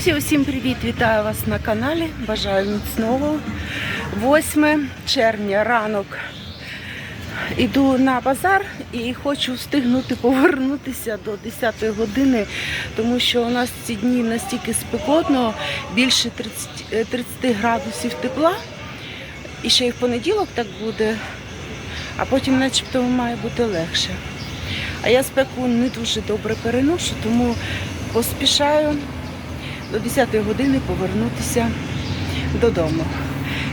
Друзі, усім привіт! Вітаю вас на каналі. Бажаю міцного. 8 червня ранок. Іду на базар і хочу встигнути повернутися до 10 години, тому що у нас ці дні настільки спекотно, більше 30, е, 30 градусів тепла. І ще й в понеділок так буде, а потім начебто має бути легше. А я спеку не дуже добре переношу, тому поспішаю до 10 години повернутися додому.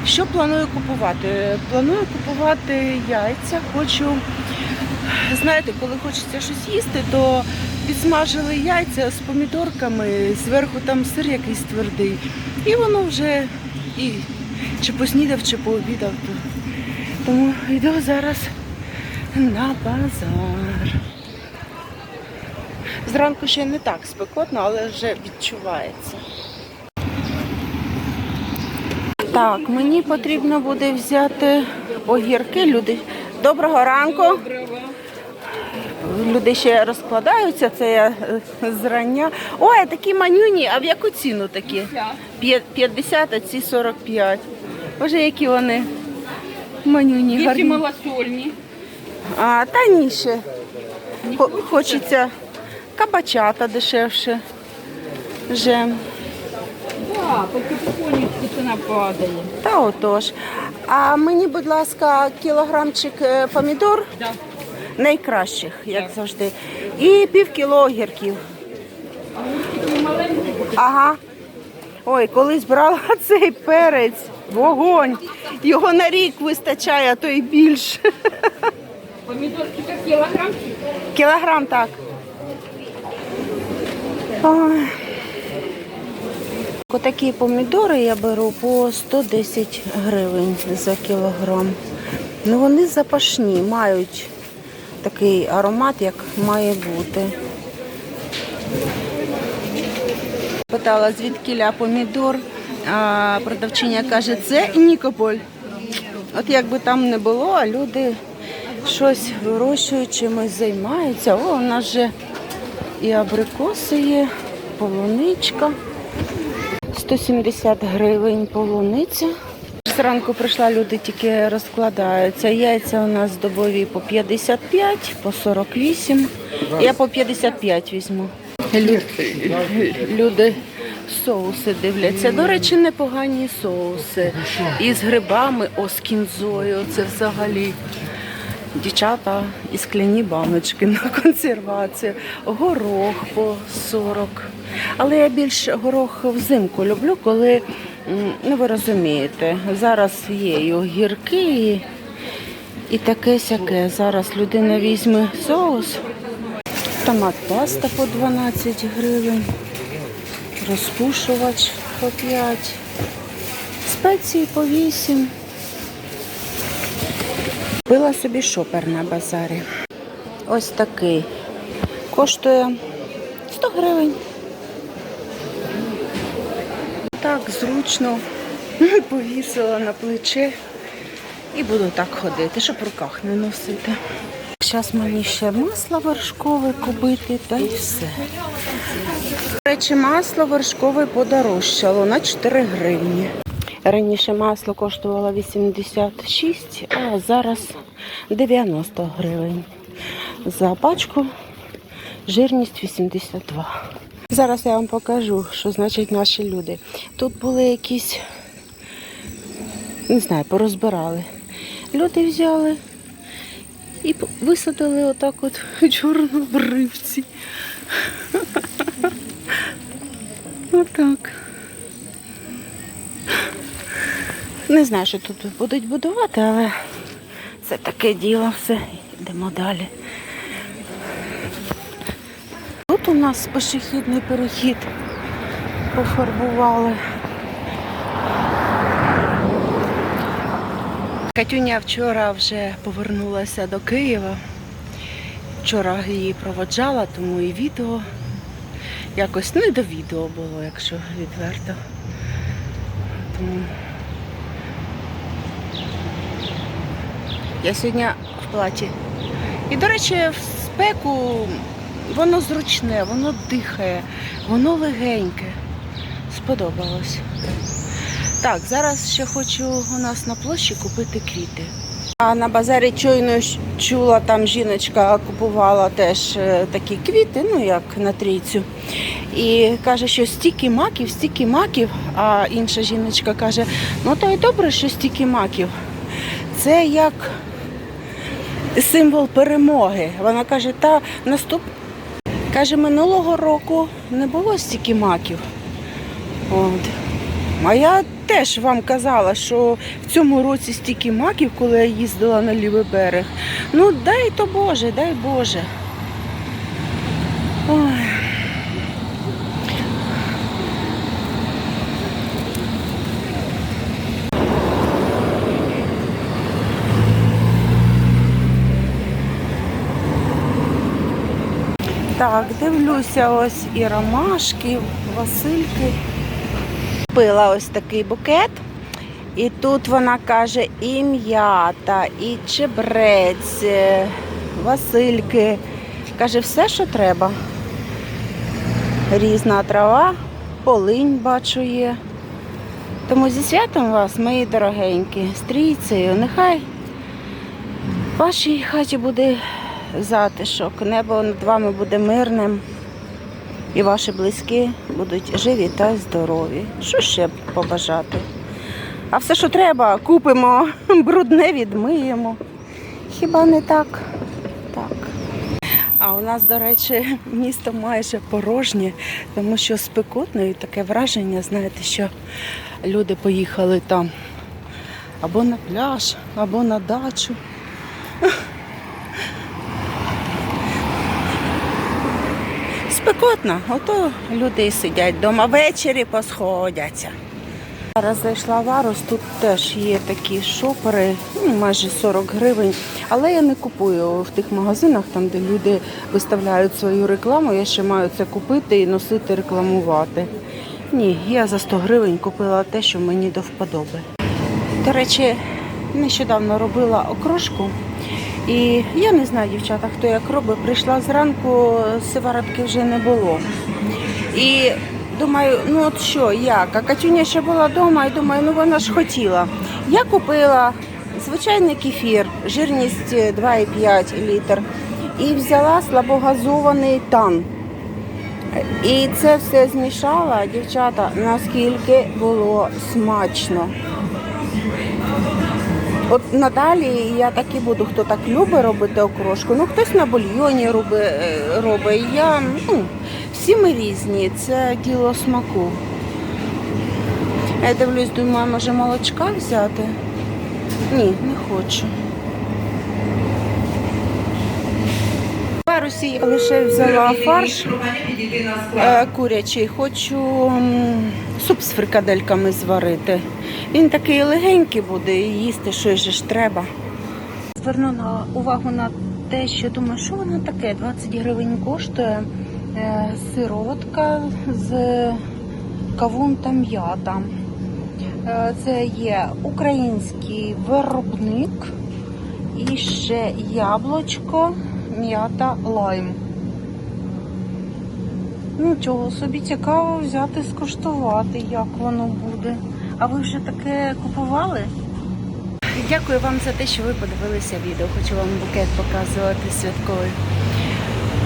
Що планую купувати? Планую купувати яйця. Хочу, знаєте, коли хочеться щось їсти, то підсмажили яйця з помідорками, зверху там сир якийсь твердий. І воно вже і чи поснідав, чи пообідав. Тому йду зараз на базар. Зранку ще не так спекотно, але вже відчувається. Так, мені потрібно буде взяти огірки. Люди. Доброго ранку. Люди ще розкладаються, це я е, зрання. Ой, такі манюні, а в яку ціну такі? 50, а ці 45. Боже, які вони манюні, Які гарні. малосольні. А, та ні ще. Хочеться кабачата дешевше. Вже. Да, поки потихонечку ціна падає. Та отож. А мені, будь ласка, кілограмчик е, помідор Да. найкращих, як завжди. І пів кіло огірків. Ага. Ой, колись брала цей перець, вогонь. Його на рік вистачає, а то й більше. Помідорки як кілограмчик. Кілограм так. Отакі помідори я беру по 110 гривень за кілограм. Ну вони запашні, мають такий аромат, як має бути. Питала, звідки помідор, а продавчиня каже, це Нікополь. От як би там не було, а люди щось вирощують, чимось займаються. О, у нас же і абрикоси є, полуничка. 170 гривень полуниця. Зранку прийшла, люди тільки розкладаються. Яйця у нас добові по 55, по 48. Я по 55 візьму. Лю- Люди соуси дивляться. До речі, непогані соуси. І з грибами, о, з кінзою. Це взагалі. Дівчата і скляні баночки на консервацію. Горох по 40. Але я більш горох взимку люблю, коли, ну ви розумієте, зараз є і огірки, і, і таке сяке. Зараз людина візьме соус. Томат паста по 12 гривень, розпушувач по 5, спеції по 8. Купила собі шопер на базарі. Ось такий. Коштує 100 гривень. Так, зручно. Повісила на плече і буду так ходити, щоб в руках не носити. Зараз мені ще масло вершкове купити та й все. До речі, масло вершкове подорожчало на 4 гривні. Раніше масло коштувало 86, а зараз 90 гривень. За пачку жирність 82. Зараз я вам покажу, що значить наші люди. Тут були якісь, не знаю, порозбирали. Люди взяли і висадили отак от чорнобривці. Отак. Не знаю, що тут будуть будувати, але це таке діло все. Йдемо далі. Тут у нас пішохідний перехід пофарбували. Катюня вчора вже повернулася до Києва. Вчора її проводжала, тому і відео якось не до відео було, якщо відверто. Тому я сьогодні в платі. І, до речі, в спеку воно зручне, воно дихає, воно легеньке. Сподобалось. Так, зараз ще хочу у нас на площі купити квіти. А на базарі чойно чула, там жіночка купувала теж е, такі квіти, ну як на трійцю. І каже, що стільки маків, стільки маків. А інша жіночка каже: ну то й добре, що стільки маків. Це як символ перемоги. Вона каже, та наступ. Каже, минулого року не було стільки маків. От. А я теж вам казала, що в цьому році стільки маків, коли я їздила на лівий берег. Ну, дай то Боже, дай Боже. Так, дивлюся, ось і ромашки, васильки. Купила ось такий букет. І тут вона каже і м'ята, і чебрець, е, васильки. Каже, все, що треба. Різна трава, полинь бачу є. Тому зі святом вас, мої дорогенькі, з трійцею, нехай в вашій хаті буде затишок, небо над вами буде мирним, і ваші близькі будуть живі та здорові. Що ще побажати? А все, що треба, купимо, брудне відмиємо. Хіба не так? Так. А у нас, до речі, місто майже порожнє, тому що спекотно і таке враження, знаєте, що люди поїхали там або на пляж, або на дачу. Спекотно, ото люди сидять вдома ввечері посходяться. Зараз зайшла в Арус, тут теж є такі шопери, ну, майже 40 гривень. Але я не купую в тих магазинах, там, де люди виставляють свою рекламу. Я ще маю це купити і носити, рекламувати. Ні, я за 100 гривень купила те, що мені до вподоби. До речі, нещодавно робила окрошку. І я не знаю, дівчата, хто як робить. Прийшла зранку, сиворотки вже не було. І думаю, ну от що, як? А Катюня ще була вдома і думаю, ну вона ж хотіла. Я купила звичайний кефір, жирність 2,5 літр. І взяла слабогазований тан. І це все змішала, дівчата, наскільки було смачно. От надалі я так і буду, хто так любить робити окрошку. Ну хтось на бульйоні робить. е, робить. Я, ну, всі ми різні, це діло смаку. Я дивлюсь, думаю, може молочка взяти? Ні, не хочу. Я лише взяла фарш е, курячий. Хочу суп з фрикадельками зварити. Він такий легенький буде і їсти щось же ж треба. Зверну на увагу на те, що думаю, що воно таке? 20 гривень коштує е, сироватка з кавун та м'ята. Е, Це є український виробник і ще яблучко, м'ята, лайм. Нічого собі цікаво взяти, скуштувати, як воно буде. А ви вже таке купували? Дякую вам за те, що ви подивилися відео. Хочу вам букет показувати святковий.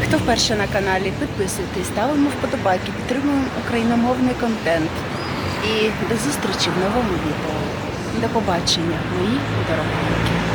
Хто вперше на каналі, підписуйтесь, ставимо вподобайки, підтримуємо україномовний контент. І до зустрічі в новому відео. До побачення, мої дорогенькі.